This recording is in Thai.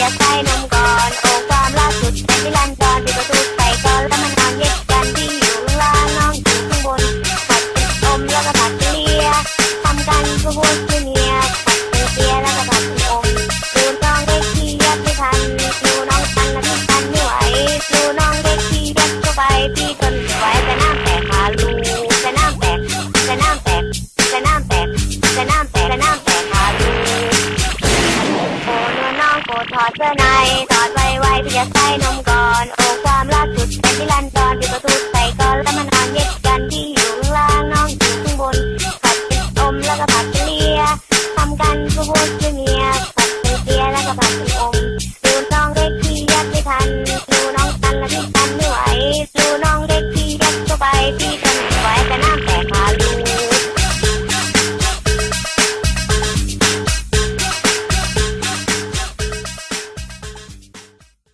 จะใส่นมก่อนโอ้ความล่าสุดเป็นนิรันดรปิดประตูใส่ก่อนแล้วมานอนเย็ดกันที่อยู่ล่างน้องอยู่ข้างบนผัดเป็นอมแล้วก็ผัดเป็นเลียทำกันเพื่อพูดคือเมียผัดเป็นเสียแล้วก็ผัดเป็นอมดูน้องเด็กที่ยัดไม่ทันดูน้องทันแล้วพี่ทันไม่ไหวดูน้องเด็กที่ยัดเข้าไปพี่ทนไม่ไหวแต่น้ำแตกขาลูแต่น้ำแตกแต่น้ำแตกแต่น้ำแตกแต่น้ำแตกแต่น้ำแตก ปรดถอดเสื้อในถอดไวไวพี่จะใส่นมก่อนโอ้ความรักสุดเป็ที่ลันดอนปิดประตูใส่ก่อนแล้วมานอนเย็ดกันที่อยู่ล่างน้องอยู่ข้างบนผัดอมแล้วก็ผัดเลียทำกันเพื่อพูดคือเมีย